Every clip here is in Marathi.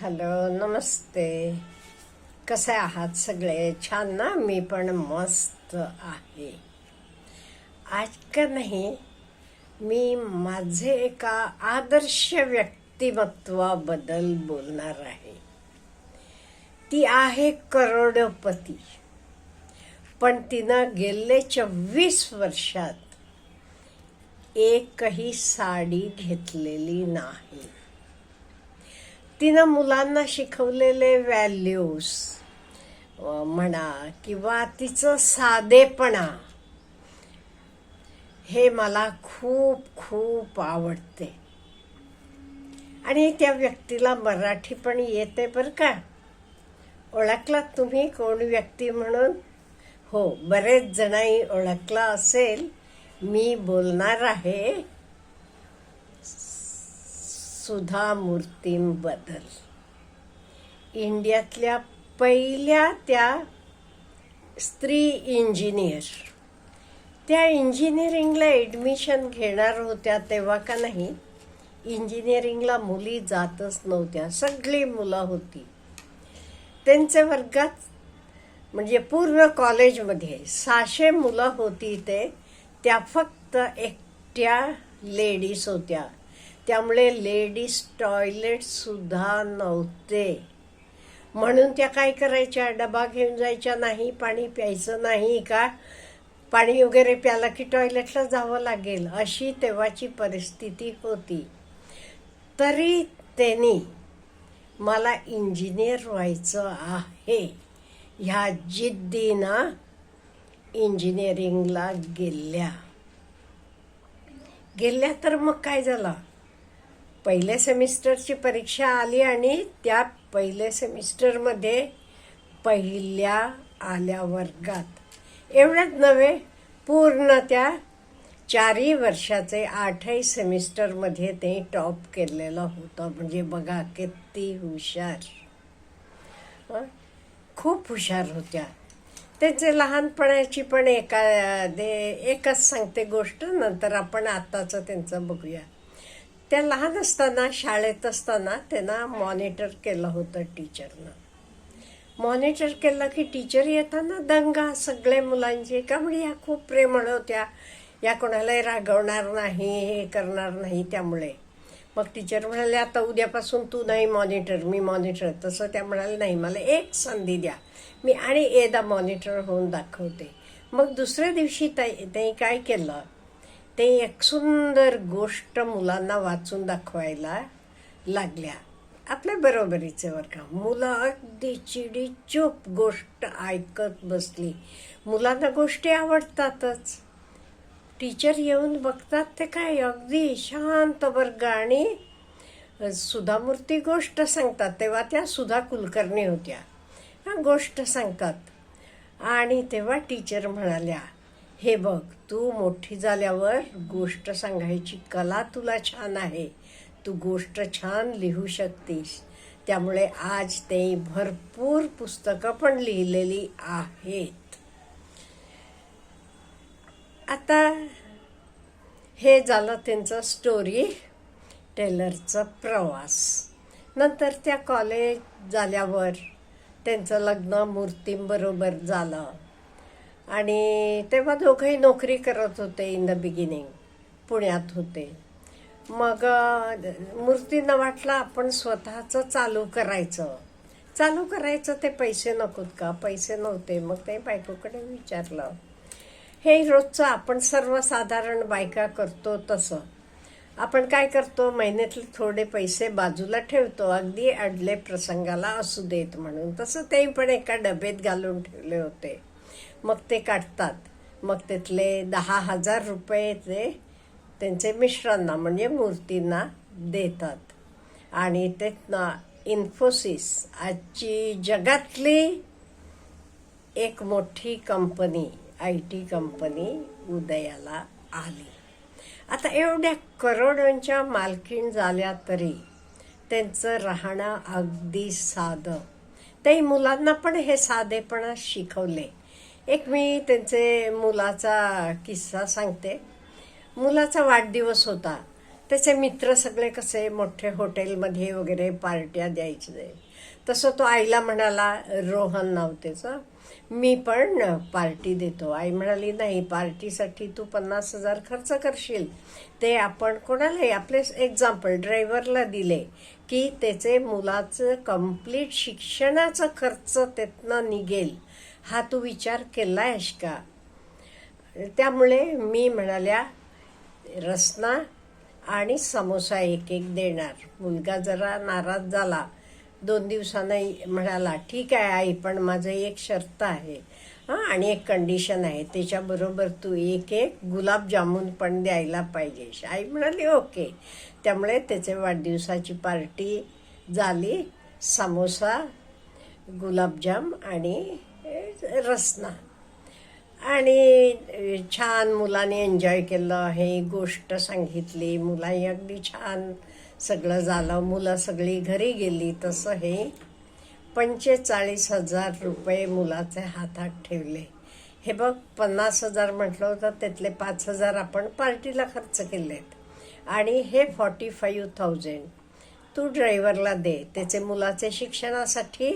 हॅलो नमस्ते. कसे आहात सगळे? छान ना? मी पण मस्त आहे. आज का नाही मी माझे एका आदर्श व्यक्तिमत्वाबद्दल बोलणार आहे. ती आहे करोडपती. पण तिनं गेले चव्वीस वर्षात एकही साडी घेतलेली नाही. तिनं मुलांना शिकवलेले व्हॅल्यूज म्हणा किंवा तिचं साधेपणा हे मला खूप खूप आवडते. आणि त्या व्यक्तीला मराठी पण येते बरं का. ओळखलात तुम्ही कोण व्यक्ती म्हणून? हो बरेच जणांनी ओळखला असेल. मी बोलणार आहे. सुधा मूर्तींबद्दल इंडियातल्या पहिल्या त्या स्त्री इंजिनियर. त्या इंजिनिअरिंगला ॲडमिशन घेणार होत्या तेव्हा का नाही? इंजिनिअरिंगला मुली जातच नव्हत्या. सगळी मुलं होती. त्यांच्या वर्गात म्हणजे पूर्ण कॉलेजमध्ये सहाशे मुलं होती ते. त्या फक्त एकट्या लेडीज होत्या. त्यामुळे लेडीज टॉयलेटसुद्धा नव्हते. म्हणून त्या काय करायच्या? डबा घेऊन जायच्या नाही पाणी प्यायचं नाही का? पाणी वगैरे प्याला की टॉयलेटला जावं लागेल अशी तेव्हाची परिस्थिती होती. तरी त्यांनी मला इंजिनियर व्हायचं आहे. ह्या जिद्दीनं इंजिनिअरिंगला गेल्या. गेल्या तर मग काय झालं? पहिल्या सेमिस्टरची परीक्षा आली आणि त्या पहिल्या सेमिस्टरमध्ये पहिल्या आल्या वर्गात. एवढंच नव्हे पूर्ण त्या चारही वर्षाचे आठही सेमिस्टरमध्ये ते टॉप केलेलं होतं. म्हणजे बघा किती हुशार. खूप हुशार होत्या. त्यांचे लहानपणाची पण एका दे एकच सांगते गोष्ट नंतर आपण आत्ताचं त्यांचं बघूया. त्या लहान असताना शाळेत असताना त्यांना मॉनिटर केलं होतं टीचरनं मॉनिटर केलं की टीचर येताना दंगा सगळे मुलांचे का म्हणजे ह्या खूप प्रेमळ होत्या. या कोणालाही रागवणार नाही हे करणार नाही त्यामुळे. मग टीचर म्हणाले आता उद्यापासून तू नाही मॉनिटर मी मॉनिटर तसं त्या म्हणाले नाही मला एक संधी द्या. मी आणि एकदा मॉनिटर होऊन दाखवते. मग दुसऱ्या दिवशी ताई त्यांनी काय केलं? ते एक सुंदर गोष्ट मुलांना वाचून दाखवायला लागल्या. आपल्या बरोबरीचे वर का. मुलं अगदी चिडी चूप गोष्ट ऐकत बसली. मुलांना गोष्टी आवडतातच. टीचर येऊन बघतात ते काय अगदी शांत वर्ग आणि सुधामूर्ती गोष्ट सांगतात. तेव्हा त्या सुधा कुलकर्णी होत्या. गोष्ट सांगतात. आणि तेव्हा टीचर म्हणाल्या हे बघ तू मोठी झाल्यावर गोष्ट सांगायची कला तुला छान आहे. तू गोष्ट छान लिहू शकतेस. त्यामुळे आज ते भरपूर पुस्तकं पण लिहिलेली आहेत. आता हे झालं त्यांचं स्टोरी टेलरचं प्रवास. नंतर त्या कॉलेज झाल्यावर त्यांचं लग्न मूर्तींबरोबर झालं. आणि तेव्हा दोघंही नोकरी करत होते इन द बिगिनिंग पुण्यात होते. मग मूर्तींना वाटलं आपण स्वतःचं चालू करायचं. चालू करायचं ते पैसे नकोत का? पैसे नव्हते. मग ते बायकोकडे विचारलं. हे रोजचं आपण सर्वसाधारण बायका करतो तसं. आपण काय करतो? महिन्यातले थोडे पैसे बाजूला ठेवतो. अगदी अडले प्रसंगाला असू देत म्हणून. तसं ते पण एका डबेत घालून ठेवले होते. मग ते काढतात. मग तिथले दहा हजार रुपये ते त्यांचे मिश्रांना म्हणजे मूर्तींना देतात. आणि त्यातनं इन्फोसिस आजची जगातली एक मोठी कंपनी आय टी कंपनी उदयाला आली. आता एवढ्या करोडोंच्या मालकीण झाल्या तरी त्यांचं राहणं अगदी साधं. ते मुलांना पण हे साधेपणा शिकवले. एक मी त्यांचे मुलाचा किस्सा सांगते. मुलाचा वाढदिवस होता. त्याचे मित्र सगळे कसे मोठे हॉटेलमध्ये वगैरे पार्ट्या द्यायचे. तसं तो आईला म्हणाला रोहन नाव त्याचं. मी पण पार्टी देतो. आई म्हणाली नाही पार्टीसाठी तू पन्नास हजार खर्च करशील. ते आपण कोणालाही आपले एक्झाम्पल ड्रायव्हरला दिले की त्याचे मुलाचं कंप्लीट शिक्षणाचा खर्च त्यातनं निघेल. हा तू विचार केला आहेस का? त्यामुळे मी म्हणाल्या रसना आणि समोसा एक एक देणार. मुलगा जरा नाराज झाला. दोन दिवसानं म्हणाला ठीक आहे आई पण माझं एक शर्त आहे. हां आणि एक कंडिशन आहे. त्याच्याबरोबर तू एक एक गुलाबजामुन पण द्यायला पाहिजेस. आई म्हणाली ओके. त्यामुळे त्याचे वाढदिवसाची पार्टी झाली. समोसा गुलाबजाम आणि रसना. आणि छान मुलांनी एन्जॉय केलं हे गोष्ट सांगितली. मुलांनी अगदी छान सगळं झालं. मुलं सगळी घरी गेली तसं हे. पंचेचाळीस हजार रुपये मुलाचे हातात ठेवले. हे बघ पन्नास हजार म्हटलं होतं त्यातले पाच हजार आपण पार्टीला खर्च केलेत. आणि हे फॉर्टी फाईव्ह थाउजंड तू ड्रायव्हरला दे. त्याचे मुलाचे शिक्षणासाठी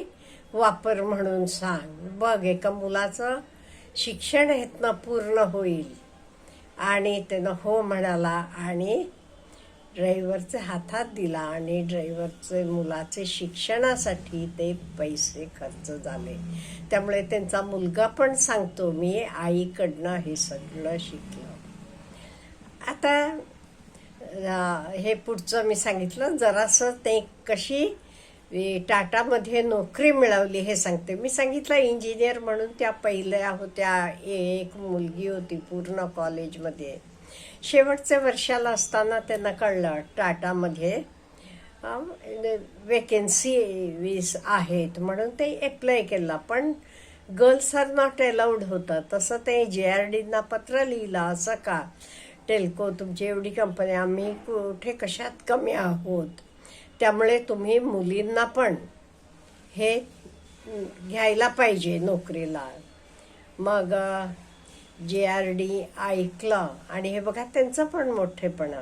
वापर म्हणून सांग. बघ एका मुलाचं शिक्षण हेतनं पूर्ण होईल. आणि त्यानं हो म्हणाला आणि ड्रायव्हरचे हातात दिला आणि ड्रायव्हरचे मुलाचे शिक्षणासाठी ते पैसे खर्च झाले. त्यामुळे त्यांचा मुलगा पण सांगतो मी आईकडनं हे सगळं शिकलं. आता हे पुढचं मी सांगितलं जरासं ते कशी टाटामध्ये नोकरी मिळवली हे सांगते. मी सांगितलं इंजिनियर म्हणून त्या पहिल्या होत्या एक मुलगी होती पूर्ण कॉलेजमध्ये. शेवटच्या वर्षाला असताना त्यांना कळलं टाटामध्ये वेकेन्सी आहेत म्हणून ते अप्लाय केला. पण गर्ल्स आर नॉट अलाउड होतं. तसं ते जे आर डीना पत्र लिहिलं असं का? टेल्को तुमची एवढी कंपनी आम्ही कुठे कशात कमी आहोत? त्यामुळे तुम्ही मुलींना पण हे घ्यायला पाहिजे नोकरीला. मग जे आर डी ऐकलं आणि हे बघा त्यांचं पण मोठेपणा.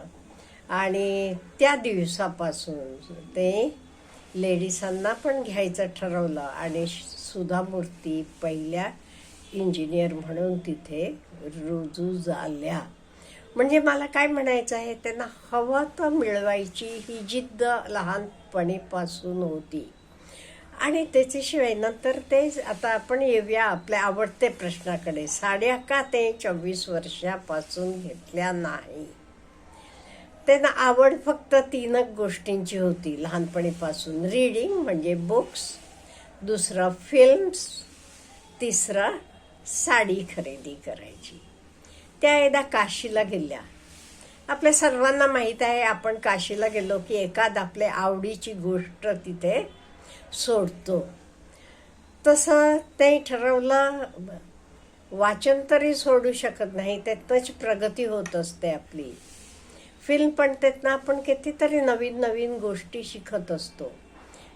आणि त्या दिवसापासून ते लेडीजांना पण घ्यायचं ठरवलं आणि सुधा मूर्ती पहिल्या इंजिनियर म्हणून तिथे रुजू झाल्या. म्हणजे मला काय म्हणायचं आहे त्यांना हवं तर मिळवायची ही जिद्द लहानपणीपासून होती. आणि त्याच्याशिवाय नंतर ते आता आपण येऊया आपल्या आवडते प्रश्नाकडे. साड्या का ते चोवीस वर्षापासून घेतल्या नाही? त्यांना आवड फक्त तीनच गोष्टींची होती लहानपणीपासून. रीडिंग म्हणजे बुक्स दुसरं फिल्म्स तिसरं साडी खरेदी करायची. त्या एकदा काशीला गेल्या. आपल्या सर्वांना माहीत आहे आपण काशीला गेलो की एखाद आपल्या आवडीची गोष्ट तिथे सोडतो. तसं ते ठरवलं वाचन तरी सोडू शकत नाही त्यातनंच प्रगती होत असते आपली. फिल्म पण त्यातनं आपण कितीतरी नवीन नवीन गोष्टी शिकत असतो.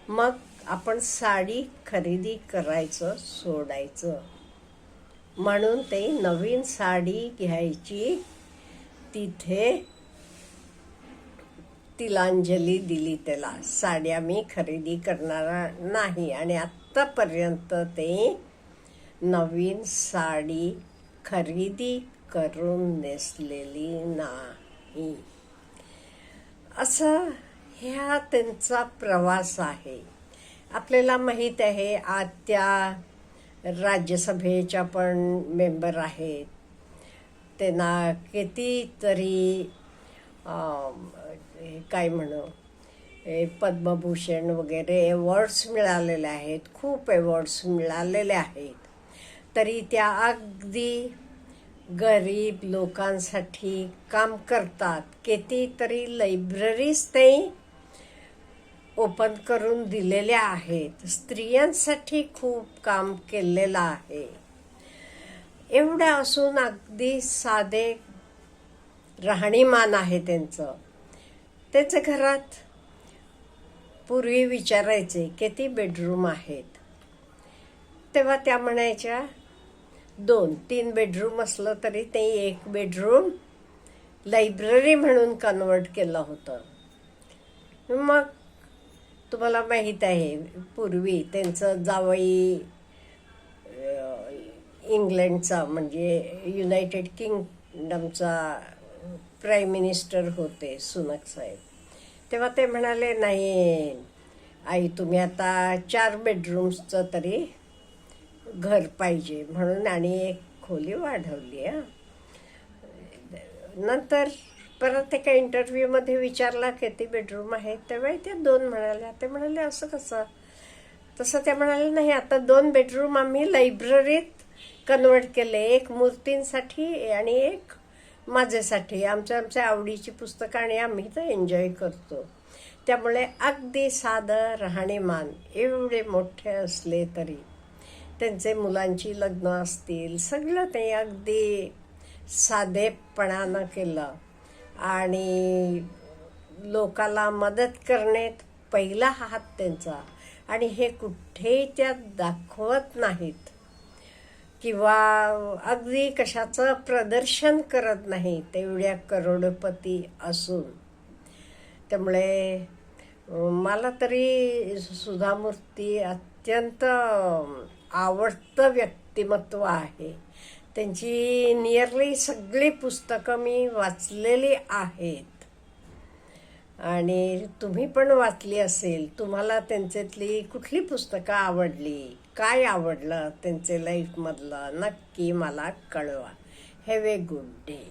मग आपण साडी खरेदी करायचं सोडायचं. म्हणून ते नवीन साडी घ्यायची. तिथे तिलांजली दिली त्याला. साड्या मी खरेदी करणार नाही. आणि आत्तापर्यंत ते नवीन साडी खरेदी करून नेसलेली नाही. असं ह्या त्यांचा प्रवास आहे. आपल्याला माहीत आहे आत्या राज्यसभेच्या पण मेंबर आहेत. त्यांना कितीतरी काय म्हणू हे पद्मभूषण वगैरे अवॉर्ड्स मिळालेले आहेत. खूप अवॉर्ड्स मिळालेले आहेत. तरी त्या अगदी गरीब लोकांसाठी काम करतात. कितीतरी लायब्ररीज ते ओपन करून दिलेल्या आहेत. स्त्रियांसाठी खूप काम केलेलं आहे. एवढं असून अगदी साधे राहणीमान आहे त्यांचं. त्याचं घरात पूर्वी विचारायचे किती बेडरूम आहेत? तेव्हा त्या म्हणायच्या दोन तीन बेडरूम असलं तरी ते एक बेडरूम लायब्ररी म्हणून कन्वर्ट केलं होतं. मग तुम्हाला माहीत आहे पूर्वी त्यांचं जावई इंग्लंडचा म्हणजे युनायटेड किंगडमचा प्राईम मिनिस्टर होते सुनक साहेब. तेव्हा ते म्हणाले नाही आई तुम्ही आता चार बेडरूम्सचं तरी घर पाहिजे म्हणून आणि एक खोली वाढवली आहे नंतर परत एका इंटरव्ह्यूमध्ये विचारला किती बेडरूम आहेत तेव्हा त्या दोन म्हणाल्या ते म्हणाले असं कसं? तसं त्या म्हणाले नाही आता दोन बेडरूम आम्ही लायब्ररीत कन्वर्ट केले. एक मूर्तींसाठी आणि एक माझ्यासाठी. आमच्या आमच्या आवडीची पुस्तकं आणि आम्ही तर एन्जॉय करतो. त्यामुळे अगदी साधं राहणीमान एवढे मोठे असले तरी त्यांचे मुलांची लग्न असतील सगळं ते अगदी साधेपणानं केलं. आणि लोकाला मदत करण्यात पहिला हात त्यांचा. आणि हे कुठेही त्या दाखवत नाहीत. किंवा अगदी कशाचं प्रदर्शन करत नाही तेवढ्या करोडपती असून. त्यामुळे मला तरी सुधामूर्ती अत्यंत आवडतं व्यक्तिमत्व आहे. त्यांची नियरली सगळी पुस्तकं मी वाचलेली आहेत. आणि तुम्ही पण वाचली असेल तुम्हाला त्यांच्यातली कुठली पुस्तकं आवडली काय आवडलं त्यांचे लाईफमधलं नक्की मला कळवा. Have a good day